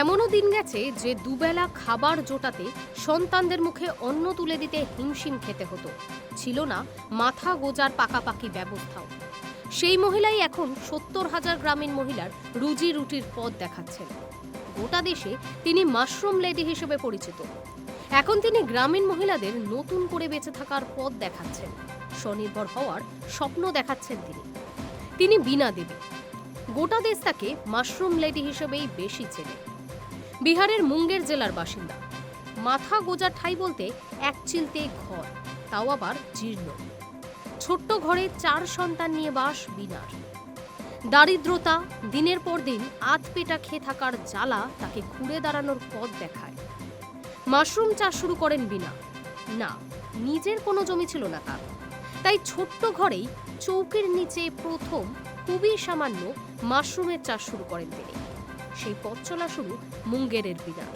এমনও দিন গেছে যে দুবেলা খাবার জোটাতে সন্তানদের মুখে অন্ন তুলে দিতে হিমশিম খেতে হতো। ছিল না মাথা গোজার পাকাপাকি ব্যবস্থাও। সেই মহিলাই এখন সত্তর হাজার গ্রামীণ মহিলার রুজি রুটির পথ দেখাচ্ছেন। গোটা দেশে তিনি মাশরুম লেডি হিসেবে পরিচিত। এখন তিনি গ্রামীণ মহিলাদের নতুন করে বেঁচে থাকার পথ দেখাচ্ছেন। স্বনির্ভর হওয়ার স্বপ্ন দেখাচ্ছেন তিনি। তিনি বিনা দেবী। গোটা দেশ তাকে মাশরুম লেডি হিসেবেই বেশি চেনে। বিহারের মুঙ্গের জেলার বাসিন্দা। মাথা গোজা ঠাই বলতে এক চিলতে ঘর, তাও আবার জীর্ণ। ছোট্ট ঘরে চার সন্তান নিয়ে বাস বিনার। দারিদ্রতা দিনের পর দিন আধ পেটা খেয়ে থাকার জ্বালা তাকে ঘুরে দাঁড়ানোর পথ দেখায়। মাশরুম চাষ শুরু করেন বিনা। না, নিজের কোনো জমি ছিল না তার। তাই ছোট্ট ঘরেই চৌকির নিচে প্রথম খুবই সামান্য মাশরুমের চাষ শুরু করেন তিনি। সেই পথ চলা শুরু মুঙ্গেরের বিনার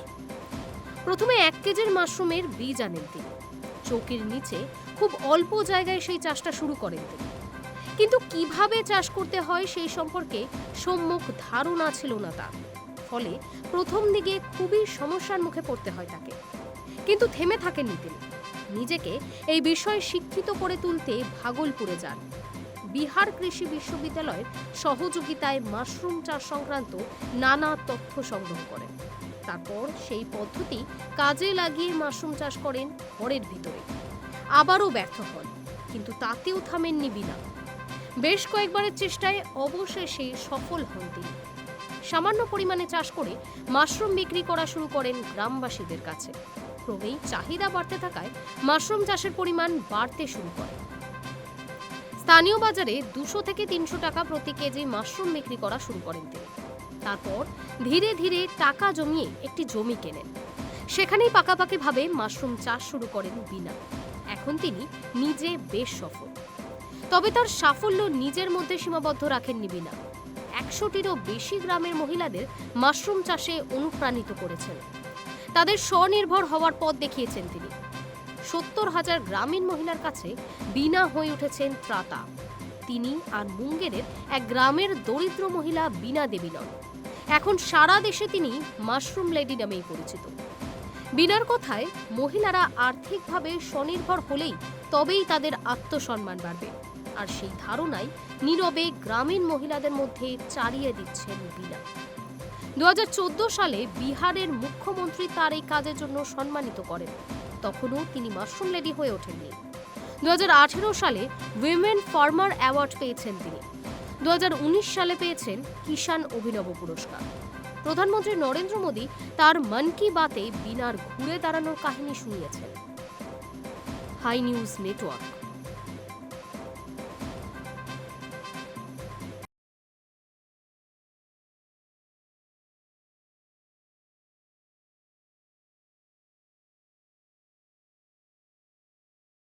প্রথমে এক কেজির মাশরুমের বীজ আনেন তিনি। চৌকির নিচে খুব অল্প জায়গায় সেই চাষটা শুরু করেন তিনি। কিন্তু কীভাবে চাষ করতে হয় সেই সম্পর্কে সম্মুখ ধারণা ছিল না তার। ফলে প্রথম দিকে খুবই সমস্যার মুখে পড়তে হয় তাকে। কিন্তু থেমে থাকেননি তিনি। নিজেকে এই বিষয়ে শিক্ষিত করে তুলতে ভাগলপুরে যান। বিহার কৃষি বিশ্ববিদ্যালয়ের সহযোগিতায় মাশরুম চাষ সংক্রান্ত নানা তথ্য সংগ্রহ করেন। তারপর সেই পদ্ধতি কাজে লাগিয়ে মাশরুম চাষ করেন ঘরের ভিতরে। আবারও ব্যর্থ হন, কিন্তু তাতেও থামেননি বিনা। বেশ কয়েকবারের চেষ্টায় অবশেষে সফল হন তিনি। সামান্য পরিমাণে চাষ করে মাশরুম বিক্রি করা শুরু করেন গ্রামবাসীদের কাছে। ক্রমেই চাহিদা বাড়তে থাকায় মাশরুম চাষের পরিমাণ বাড়তে শুরু করে। স্থানীয় বাজারে দুশো থেকে তিনশো টাকা প্রতি কেজি মাশরুম বিক্রি করা শুরু করেন তিনি। তারপর ধীরে ধীরে টাকা জমিয়ে একটি জমি কেনেন। সেখানেই পাকাপাকিভাবে মাশরুম চাষ শুরু করেন বিনা। এখন তিনি নিজে বেশ সফল। তবে তার সাফল্য নিজের মধ্যে সীমাবদ্ধ রাখেননি বিনা। একশোটিরও বেশি গ্রামের মহিলাদের মাশরুম চাষে অনুপ্রাণিত করেছেন। তাদের স্বনির্ভর হওয়ার পথ দেখিয়েছেন তিনি। সত্তর হাজার গ্রামীণ মহিলার কাছে বিনা হয়ে উঠেছেন ত্রাতা। তিনি আর মুঙ্গেরের এক গ্রামের দরিদ্র মহিলা বিনা দেবী নন। এখন সারা দেশে তিনি মাশরুম লেডি নামেই পরিচিত। বিনার কথায় মহিলারা আর্থিকভাবে স্বনির্ভর হলেই তবেই তাদের আত্মসম্মান বাড়বে। আর সেই ধারণাই নীরবে গ্রামীণ মহিলাদের মধ্যে চালিয়ে দিচ্ছেন বিনা দু হাজার চোদ্দ সালে বিহারের মুখ্যমন্ত্রী তার এই কাজের জন্য সম্মানিত করেন। তখনও তিনি মাশরুম লেডি হয়ে ওঠেননি। দু সালে উইমেন ফার্মার অ্যাওয়ার্ড পেয়েছেন তিনি। দু হাজার উনিশ সালে পেয়েছেন কিষাণ অভিনব পুরস্কার। প্রধানমন্ত্রী নরেন্দ্র মোদী তার মন কি বাতে বিনার ঘুরে দাঁড়ানোর কাহিনী শুনিয়েছেন। Hi news network.